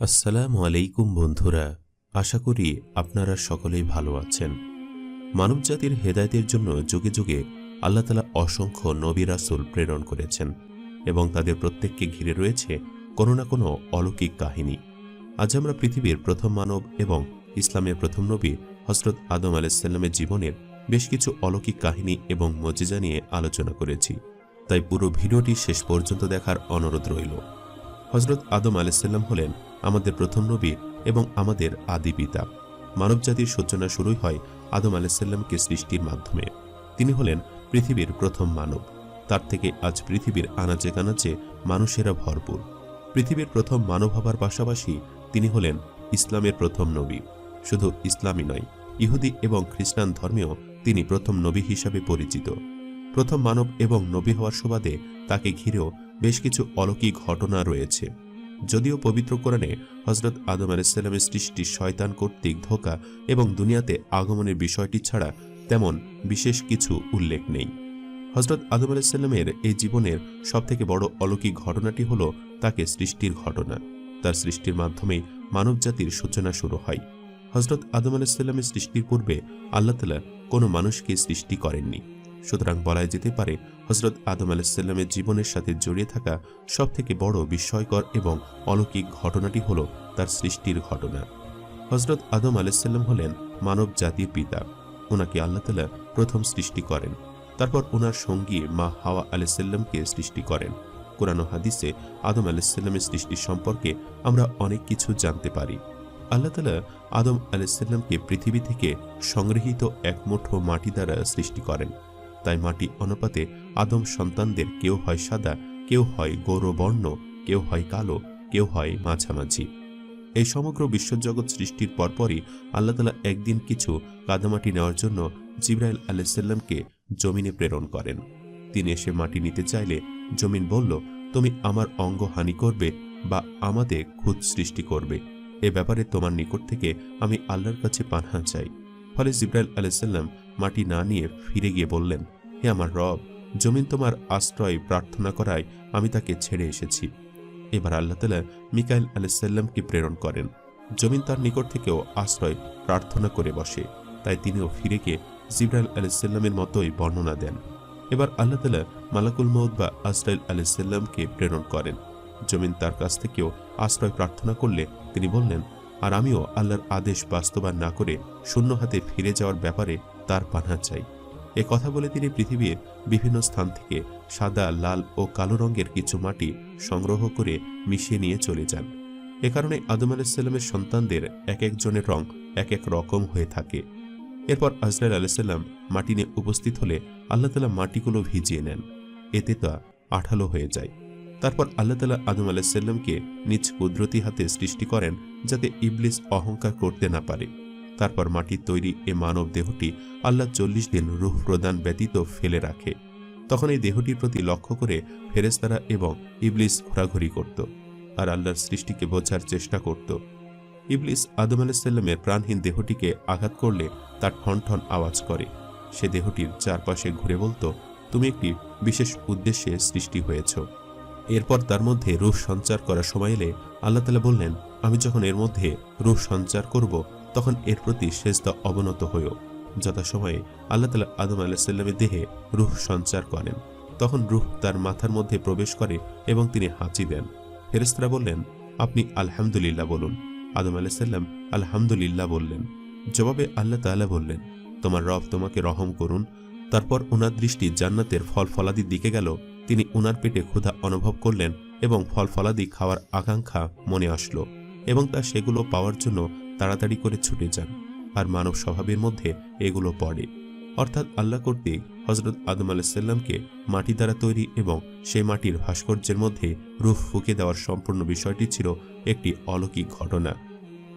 আসসালামু আলাইকুম বন্ধুরা, আশা করি আপনারা সকলেই ভালো আছেন। মানবজাতির হেদায়তের জন্য যুগে যুগে আল্লাহ তালা অসংখ্য নবী রাসুল প্রেরণ করেছেন এবং তাদের প্রত্যেককে ঘিরে রয়েছে কোনো না কোনো অলৌকিক কাহিনী। আজ আমরা পৃথিবীর প্রথম মানব এবং ইসলামের প্রথম নবী হজরত আদম আলাইসাল্লামের জীবনের বেশ কিছু অলৌকিক কাহিনী এবং মজিজা নিয়ে আলোচনা করেছি। তাই পুরো ভিডিওটি শেষ পর্যন্ত দেখার অনুরোধ রইল। হজরত আদম আলাইসাল্লাম হলেন আমাদের প্রথম নবী এবং আমাদের আদি পিতা। মানবজাতির সূচনা শুরুই হয় আদম আলাইসাল্লামকে সৃষ্টির মাধ্যমে। তিনি হলেন পৃথিবীর প্রথম মানব। তার থেকে আজ পৃথিবীর আনাচে কানাচে মানুষেরা ভরপুর। পৃথিবীর প্রথম মানব হবার পাশাপাশি তিনি হলেন ইসলামের প্রথম নবী। শুধু ইসলামই নয়, ইহুদি এবং খ্রিস্টান ধর্মেও তিনি প্রথম নবী হিসাবে পরিচিত। প্রথম মানব এবং নবী হওয়ার সুবাদে তাকে ঘিরেও বেশ কিছু অলৌকিক ঘটনা রয়েছে। যদিও পবিত্র কোরআনে হজরত আদম আলাইসাল্লামের সৃষ্টি শয়তান কর্তৃক ধোকা এবং দুনিয়াতে আগমনের বিষয়টি ছাড়া তেমন বিশেষ কিছু উল্লেখ নেই। হজরত আদম আলাইসাল্লামের এই জীবনের সবথেকে বড় অলৌকিক ঘটনাটি হল তাকে সৃষ্টির ঘটনা। তার সৃষ্টির মাধ্যমেই মানবজাতির সূচনা শুরু হয়। হজরত আদম আলাইসাল্লামের সৃষ্টির পূর্বে আল্লাহ তালা কোনো মানুষকে সৃষ্টি করেননি। সুতরাং বলাই যেতে পারে হজরত আদম আলাইসাল্লামের জীবনের সাথে জড়িয়ে থাকা সবথেকে বড় বিস্ময়কর এবং অলৌকিক ঘটনাটি হল তার সৃষ্টির ঘটনা। হজরত আদম আলাইসাল্লাম হলেন মানব জাতির পিতা। ওনাকে আল্লাহ তালা প্রথম সৃষ্টি করেন। তারপর ওনার সঙ্গী মা হাওয়া আলাইসাল্লামকে সৃষ্টি করেন। কোরআন হাদিসে আদম আলাইসাল্লামের সৃষ্টি সম্পর্কে আমরা অনেক কিছু জানতে পারি। আল্লাহ তালা আদম আলাইসাল্লামকে পৃথিবী থেকে সংগৃহীত এক মুঠো মাটি দ্বারা সৃষ্টি করেন। তাই মাটি অনুপাতে আদম সন্তানদের কেউ হয় সাদা, কেউ হয় গৌরবর্ণ, কেউ হয় কালো, কেউ হয় মাঝামাঝি। এই সমগ্র বিশ্বজগৎ সৃষ্টির পরপরই আল্লাহ তালা একদিন কিছু কাদামাটি নেওয়ার জন্য জিব্রাইল আলাইসাল্লামকে জমিনে প্রেরণ করেন। তিনি এসে মাটি নিতে চাইলে জমিন বলল, তুমি আমার অঙ্গ হানি করবে বা আমাদের খুদ সৃষ্টি করবে। এ ব্যাপারে তোমার নিকট থেকে আমি আল্লাহর কাছে পানহা চাই। ফলে জিব্রাইল আলাইসাল্লাম মাটি না নিয়ে ফিরে গিয়ে বললেন হে আমার রব, জমিন তোমার আশ্রয় প্রার্থনা করায় আমি তাকে ছেড়ে এসেছি। এবার আল্লাহ তালা মিকাইল আলাইসাল্লামকে প্রেরণ করেন। জমিন তার নিকট থেকেও আশ্রয় প্রার্থনা করে বসে। তাই তিনিও ফিরে গিয়ে জিব্রাইল আলাইসাল্লামের মতোই বর্ণনা দেন। এবার আল্লাহ তালা মালাকুল মৌদ বা আসরাইল আলাইসাল্লামকে প্রেরণ করেন। জমিন তার কাছ থেকেও আশ্রয় প্রার্থনা করলে তিনি বললেন, আর আমিও আল্লাহর আদেশ বাস্তবায়ন না করে শূন্য হাতে ফিরে যাওয়ার ব্যাপারে তার পানা চাই। এ কথা বলে তিনি পৃথিবীর বিভিন্ন স্থান থেকে সাদা, লাল ও কালো রঙের কিছু মাটি সংগ্রহ করে মিশিয়ে নিয়ে চলে যান। এ কারণে আদম আলাইসাল্লামের সন্তানদের এক একজনের রং এক এক রকম হয়ে থাকে। এরপর আজরাইল আলাইসাল্লাম মাটি নিয়ে উপস্থিত হলে আল্লাহ তালা মাটিগুলো ভিজিয়ে নেন। এতে তা আঠালো হয়ে যায়। তারপর আল্লাহ তালা আদম আলাইসাল্লামকে নিজ কুদরতি হাতে সৃষ্টি করেন যাতে ইবলিস অহংকার করতে না পারে। তারপর মাটির তৈরি এ মানব দেহটি আল্লাহ চল্লিশ দিন রুহ প্রদান ব্যতীত ফেলে রাখে। তখন এই দেহটির প্রতি লক্ষ্য করে ফেরেস্তারা এবং ইবলিস ঘোরাঘুরি করত আর আল্লাহর সৃষ্টিকে বোঝার চেষ্টা করত। ইবলিস আদম আলাইসাল্লামের প্রাণহীন দেহটিকে আঘাত করলে তার ঠন ঠন আওয়াজ করে। সে দেহটির চারপাশে ঘুরে বলতো, তুমি একটি বিশেষ উদ্দেশ্যে সৃষ্টি হয়েছ। এরপর তার মধ্যে রুহ সঞ্চার করার সময় এলে আল্লাহ তালা বললেন, আমি যখন এর মধ্যে রুহ সঞ্চার করব তখন এর প্রতি সেজদা অবনত হয়েও যথাসময়ে আল্লাহ তালা আদম আলাহিসাল্লামের দেহে রুহ সঞ্চার করেন। তখন রুহ তার মাথার মধ্যে প্রবেশ করে এবং তিনি হাঁচি দেন। ফেরেস্তারা বললেন, আপনি আলহামদুলিল্লাহ বলুন। আদম আলাহিসাল্লাম আলহামদুলিল্লাহ বললেন। জবাবে আল্লাহ তাআলা বললেন, তোমার রব তোমাকে রহম করুন। তারপর ওনার দৃষ্টি জান্নাতের ফল ফলাদির দিকে গেল। তিনি ওনার পেটে ক্ষুধা অনুভব করলেন এবং ফল ফলাদি খাওয়ার আকাঙ্ক্ষা মনে আসলো এবং তা সেগুলো পাওয়ার জন্য তাড়াতাড়ি করে ছুটে যান আর মানব স্বভাবের মধ্যে এগুলো পড়ে। অর্থাৎ আল্লাহ কর্তৃক হজরত আদম আলাইসাল্লামকে মাটি দ্বারা তৈরি এবং সেই মাটির ভাস্কর্যের মধ্যে রুফ ফুঁকে দেওয়ার সম্পূর্ণ বিষয়টি ছিল একটি অলৌকিক ঘটনা।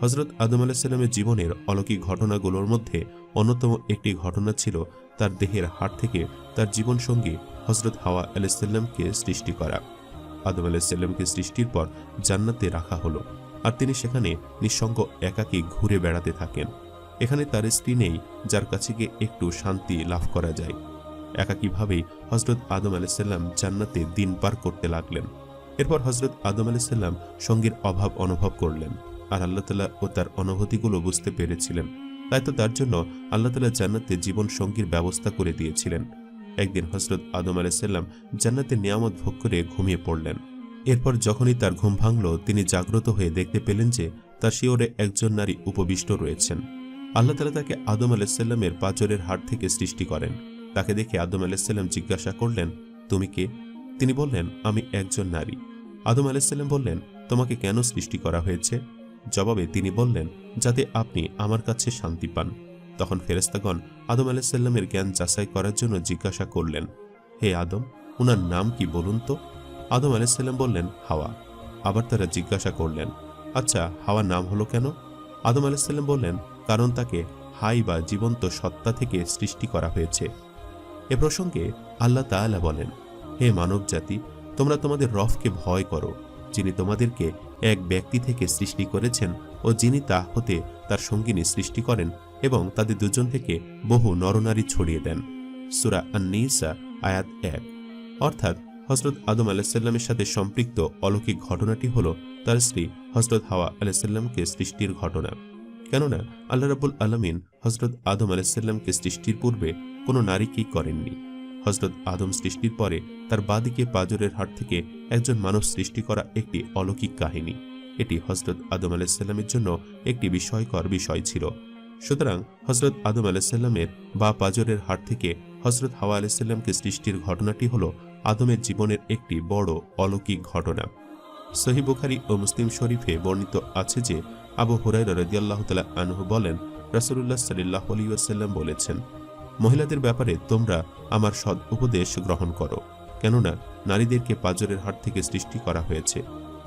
হজরত আদম আলাহিসাল্লামের জীবনের অলৌকিক ঘটনাগুলোর মধ্যে অন্যতম একটি ঘটনা ছিল তার দেহের হাট থেকে তার জীবনসঙ্গী হজরত হাওয়া আলাইসাল্লামকে সৃষ্টি করা। আদম আলাইসাল্লামকে সৃষ্টির পর জান্নাতে রাখা হলো। আর তিনি সেখানে নিঃসঙ্গ একাকী ঘুরে বেড়াতে থাকেন। এখানে তার স্ত্রী নেই, যার কাছে গিয়ে একটু শান্তি লাভ করা যায়। একাকীভাবেই হজরত আদম আলাইসাল্লাম জান্নাতে দিন পার করতে লাগলেন। এরপর হজরত আদম আলাইসাল্লাম সঙ্গীর অভাব অনুভব করলেন আর আল্লাহ তালা ও তার অনুভূতিগুলো বুঝতে পেরেছিলেন। তাই তো তার জন্য আল্লাহ তালা জান্নাতে জীবন সঙ্গীর ব্যবস্থা করে দিয়েছিলেন। একদিন হজরত আদম আলাইসাল্লাম জান্নাতে নিয়ামত ভোগ করে ঘুমিয়ে পড়লেন। এরপর যখনই তার ঘুম ভাঙল, তিনি জাগ্রত হয়ে দেখতে পেলেন যে তার শিওরে একজন নারী উপবিষ্ট রয়েছেন। আল্লাহ তালা তাকে আদম আলাইসাল্লামের পাচরের হাট থেকে সৃষ্টি করেন। তাকে দেখে আদম আলাইসাল্লাম জিজ্ঞাসা করলেন, তুমি কে? তিনি বললেন, আমি একজন নারী। আদম আলাইসাল্লাম বললেন, তোমাকে কেন সৃষ্টি করা হয়েছে? জবাবে তিনি বললেন, যাতে আপনি আমার কাছে শান্তি পান। তখন ফেরেস্তাগণ আদম আলাইসাল্লামের জ্ঞান যাচাই করার জন্য জিজ্ঞাসা করলেন, হে আদম ওনার নাম কি বলুন তো? আদম আলাইসাল্লাম বললেন, হাওয়া। আবার তারা জিজ্ঞাসা করলেন আচ্ছা হাওয়ার নাম হলো কেন? আদম আলাইসাল্লাম বললেন, কারণ তাকে হাই বা জীবন্ত সত্তা থেকে সৃষ্টি করা হয়েছে। এ প্রসঙ্গে আল্লাহ তাআলা বলেন, হে মানব জাতি তোমরা তোমাদের রফকে ভয় করো, যিনি তোমাদেরকে এক ব্যক্তি থেকে সৃষ্টি করেছেন ও যিনি তা হতে তার সঙ্গিনী সৃষ্টি করেন এবং তাদের দুজন থেকে বহু নরনারী ছড়িয়ে দেন। সুরা আন্নিসা, আয়াত এক। অর্থাৎ হজরত আদম আলাহিসাল্লামের সাথে সম্পৃক্ত অলৌকিক ঘটনাটি হল তার স্ত্রী হজরত হাওয়া আলাহিসাল্লামকে সৃষ্টির ঘটনা। কেননা আল্লাহ রাবুল আলমিন হজরত আদম আলাহিসাল্লামকে সৃষ্টির পূর্বে কোনো নারীকেই করেননি। হজরত আদম সৃষ্টির পরে তার বাদিকে পাজরের হাট থেকে একজন মানব সৃষ্টি করা একটি অলৌকিক কাহিনী। এটি হজরত আদম আলাহিসাল্লামের জন্য একটি বিস্ময়কর বিষয় ছিল। সুতরাং হজরত আদম আলাহিসাল্লামের বা পাজরের হাট থেকে হজরত হাওয়া আলাহিসাল্লামকে সৃষ্টির ঘটনাটি হল আদমের জীবনের একটি বড় অলৌকিক ঘটনা। সহি বুখারি ও মুসলিম শরীফে বর্ণিত আছে যে, আবু হুরাই রদিয়াল্লাহ তালা আনহু বলেন রাসুল্লাহ সাল্লাহ আলী ওয়াসাল্লাম বলেছেন, মহিলাদের ব্যাপারে তোমরা আমার সদ উপদেশ গ্রহণ করো, কেননা নারীদেরকে পাজরের হাট থেকে সৃষ্টি করা হয়েছে,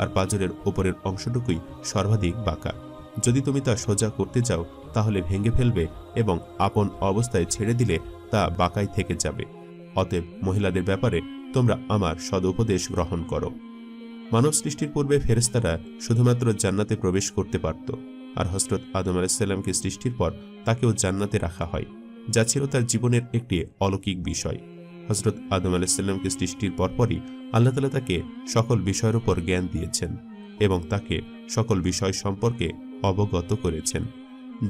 আর পাজরের ওপরের অংশটুকুই সর্বাধিক বাঁকা। যদি তুমি তা সোজা করতে যাও তাহলে ভেঙে ফেলবে এবং আপন অবস্থায় ছেড়ে দিলে তা বাঁকাই থেকে যাবে। অতএব মহিলাদের ব্যাপারে তোমরা আমার সদ উপদেশ গ্রহণ করো। মানব সৃষ্টির পূর্বে ফেরেস্তারা শুধুমাত্র জান্নাতে প্রবেশ করতে পারত, আর হজরত আদম আলাইসাল্লামকে সৃষ্টির পর তাকেও জান্নাতে রাখা হয়, যা ছিল তার জীবনের একটি অলৌকিক বিষয়। হজরত আদম আলাইসাল্লামকে সৃষ্টির পরপরই আল্লাহ তালা তাকে সকল বিষয়ের উপর জ্ঞান দিয়েছেন এবং তাকে সকল বিষয় সম্পর্কে অবগত করেছেন,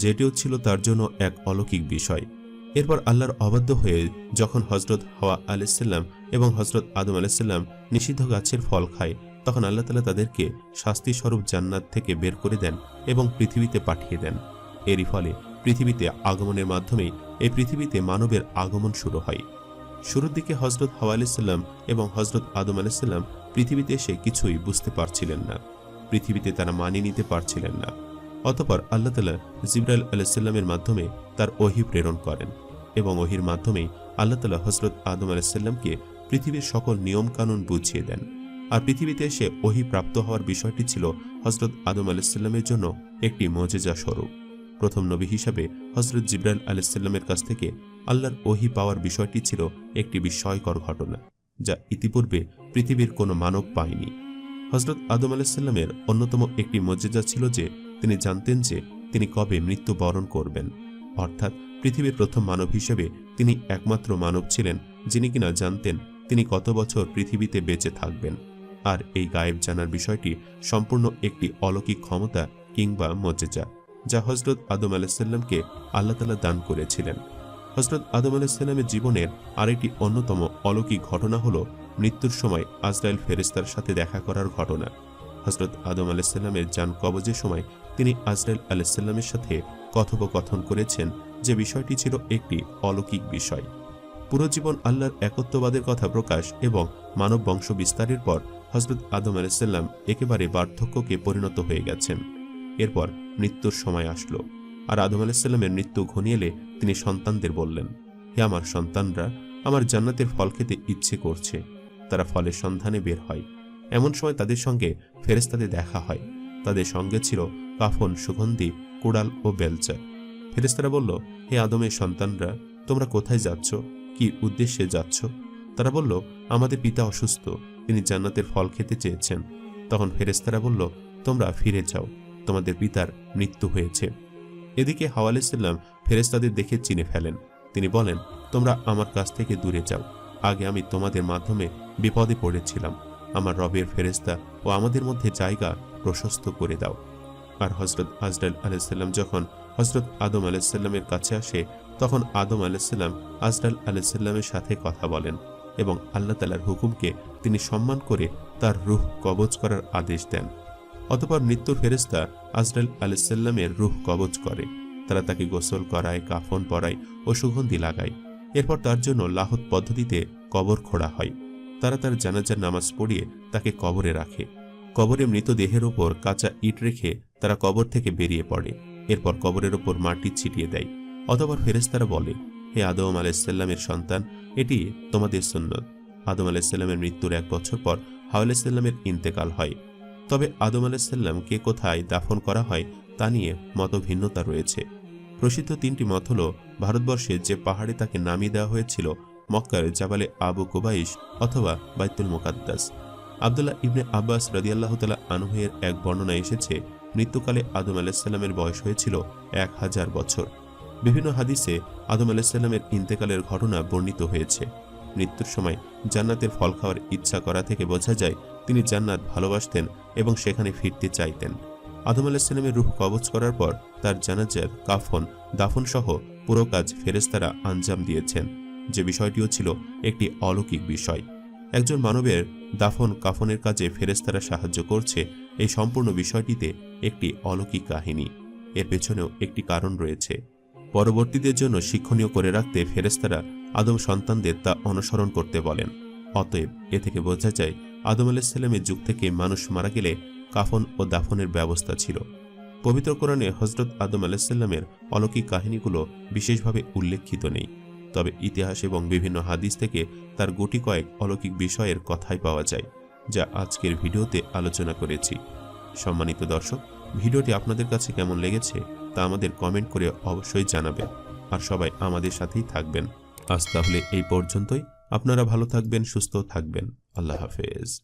যেটিও ছিল তার জন্য এক অলৌকিক বিষয়। এরপর আল্লাহর অবাধ্য হয়ে যখন হজরত হাওয়া আলাইসাল্লাম এবং হজরত আদম আলাইসাল্লাম নিষিদ্ধ গাছের ফল খায়। তখন আল্লাহ তালা তাদেরকে শাস্তিস্বরূপ জান্নাত থেকে বের করে দেন এবং পৃথিবীতে পাঠিয়ে দেন। এরই ফলে পৃথিবীতে আগমনের মাধ্যমে এই পৃথিবীতে মানবের আগমন শুরু হয়। শুরুর দিকে হজরত হাওয়া আলাইসাল্লাম এবং হজরত আদম আলাইসাল্লাম পৃথিবীতে এসে কিছুই বুঝতে পারছিলেন না। পৃথিবীতে তারা মানিয়ে নিতে পারছিলেন না। অতপর আল্লাহ তালা জিব্রাইল আলাইসাল্লামের মাধ্যমে তার ওহি প্রেরণ করেন এবং ওহির মাধ্যমেই আল্লাহ তালা হজরত আদম আলাইসাল্লামকে পৃথিবীর সকল নিয়মকানুন বুঝিয়ে দেন। আর পৃথিবীতে এসে ওহি প্রাপ্ত হওয়ার বিষয়টি ছিল হজরত আদম আলাইসাল্লামের জন্য একটি মজেজা স্বরূপ। প্রথম নবী হিসাবে হজরত জিব্রাইল আলাইসাল্লামের কাছ থেকে আল্লাহর ওহি পাওয়ার বিষয়টি ছিল একটি বিস্ময়কর ঘটনা, যা ইতিপূর্বে পৃথিবীর কোনো মানব পায়নি। হজরত আদম আলাইসাল্লামের অন্যতম একটি মর্যাদা ছিল যে তিনি জানতেন যে তিনি কবে মৃত্যু বরণ করবেন। অর্থাৎ পৃথিবীর প্রথম মানব হিসেবে তিনি একমাত্র মানব ছিলেন, যিনি কিনা জানতেন তিনি কত বছর পৃথিবীতে বেঁচে থাকবেন? আর এই গায়েব জানার বিষয়টি সম্পূর্ণ একটি অলৌকিক ক্ষমতা কিংবা মর্যাদা, যা হজরত আদম আলাহিসাল্লামকে আল্লাহ তালা দান করেছিলেন। হজরত আদম আলাহিসাল্লামের জীবনের আরেকটি অন্যতম অলৌকিক ঘটনা হল মৃত্যুর সময় আজরাইল ফেরেস্তার সাথে দেখা করার ঘটনা। হজরত আদম আলাহিসাল্লামের যান কবজের সময় তিনি আজরাইল আলাহিসাল্লামের সাথে কথোপকথন করেছেন, যে বিষয়টি ছিল একটি অলৌকিক বিষয়। পুরো জীবন আল্লাহর একত্ববাদের কথা প্রকাশ এবং মানব বংশ বিস্তারের পর হজরত আদম আলাইসাল্লাম একেবারে বার্ধক্যকে পরিণত হয়ে গেছেন। এরপর মৃত্যুর সময় আসলো আর আদম আলাইসাল্লামের মৃত্যু ঘনিয়ে এলে তিনি সন্তানদের বললেন, হে আমার সন্তানরা, আমার জান্নাতের ফল খেতে ইচ্ছে করছে। তারা ফলের সন্ধানে বের হয়। এমন সময় তাদের সঙ্গে ফেরেস্তাদের দেখা হয়। তাদের সঙ্গে ছিল কাফন, সুগন্ধি, কুড়াল ও বেলচা। ফেরেস্তারা বলল, হে আদমের সন্তানরা, তোমরা কোথায় যাচ্ছ? কি উদ্দেশ্যে যাচ্ছ? তারা বলল, আমাদের পিতা অসুস্থ। তিনি জান্নাতের ফল খেতে চেয়েছেন। তখন ফেরেস্তারা বলল, তোমরা ফিরে যাও। তোমাদের পিতার মৃত্যু হয়েছে। এদিকে হাওয়ালিসাল্লাম ফেরেস্তাদের দেখে চিনে ফেলেন। তিনি বলেন, তোমরা আমার কাছ থেকে দূরে যাও। আগে আমি তোমাদের মাধ্যমে বিপদে পড়েছিলাম। আমার রবের ফেরেস্তা ও আমাদের মধ্যে জায়গা প্রশস্ত করে দাও। আর হজরত আজরাইল আলাইসাল্লাম যখন হজরত আদম আলাইসাল্লামের কাছে আসে তখন আদম আলাইসাল্লাম আজরাইল আলাইসাল্লামের সাথে কথা বলেন এবং আল্লাহ তালার হুকুমকে তিনি সম্মান করে তার রুহ কবজ করার আদেশ দেন। অতপর মৃত্যুর ফেরেস্তা আজরাইল আলাইসাল্লামের রুহ কবজ করে। তারা তাকে গোসল করায়, কাফন পরায় ও সুগন্ধি লাগায়। এরপর তার জন্য লাহত পদ্ধতিতে কবর খোঁড়া হয়। তারা তার জানাজার নামাজ পড়িয়ে তাকে কবরে রাখে। কবরে মৃতদেহের ওপর কাঁচা ইট রেখে তারা কবর থেকে বেরিয়ে পড়ে। এরপর কবরের ওপর মাটি ছিটিয়ে দেয়। অতপর ফেরেস্তারা বলে, হে আদম আলাইসাল্লামের সন্তান, এটি তোমাদের সুন্নত। আদম আলাইসাল্লামের মৃত্যুর এক বছর পর হাওয়া ইন্তেকাল হয়। তবে আদম আলাইসাল্লাম কে কোথায় দাফন করা হয় তা নিয়ে মতভিন্নতা রয়েছে। প্রসিদ্ধ তিনটি মত হল, ভারতবর্ষে যে পাহাড়ে তাকে নামিয়ে দেওয়া হয়েছিল, মক্কার জাবালে আবু কুবাইশ অথবা বাইতুল মোকাদ্দাস। আবদুল্লাহ ইবনে আব্বাস রদিয়াল্লাহ তালা আনহের এক বর্ণনা এসেছে, মৃত্যুকালে আদম আলাইসাল্লামের বয়স হয়েছিল এক হাজার বছর। বিভিন্ন হাদিসে আদম আলাইসাল্লামের ইন্তেকালের ঘটনা বর্ণিত হয়েছে। মৃত্যুর সময় জান্নাতের ফল খাওয়ার ইচ্ছা করা থেকে বোঝা যায়, তিনি জান্নাত ভালোবাসতেন এবং সেখানে ফিরতে চাইতেন। আদম আলাহিসাল্লামের রুহ কবচ করার পর তার জানাজার কাফন, দাফন সহ পুরো কাজ ফেরেস্তারা আঞ্জাম দিয়েছেন। যে বিষয়টিও ছিল একটি অলৌকিক বিষয়। একজন মানবের দাফন কাফনের কাজে ফেরেস্তারা সাহায্য করছে, এই সম্পূর্ণ বিষয়টিতে একটি অলৌকিক কাহিনী। এর পেছনেও একটি কারণ রয়েছে। পরবর্তীদের জন্য শিক্ষণীয় করে রাখতে ফেরেস্তারা আদম সন্তানদের তা অনুসরণ করতে বলেন। অতএব এ থেকে বোঝা যায়, আদম আলাহিসাল্লামের যুগ থেকে মানুষ মারা গেলে কাফন ও দাফনের ব্যবস্থা ছিল। পবিত্র কোরআনে হজরত আদম আলাহিসাল্লামের অলৌকিক কাহিনীগুলো বিশেষভাবে উল্লেখিত নেই। তবে ইতিহাস এবং বিভিন্ন হাদিস থেকে তার গুটি কয়েক অলৌকিক বিষয়ের কথাই পাওয়া যায়, যা আজকের ভিডিওতে আলোচনা করেছি। সম্মানিত দর্শক, ভিডিওটি আপনাদের কাছে কেমন লেগেছে তা আমাদের কমেন্ট করে অবশ্যই জানাবেন। আর সবাই আমাদের সাথেই থাকবেন। আজ তাহলে এই পর্যন্তই। আপনারা ভালো থাকবেন, সুস্থ থাকবেন। আল্লাহ হাফেজ।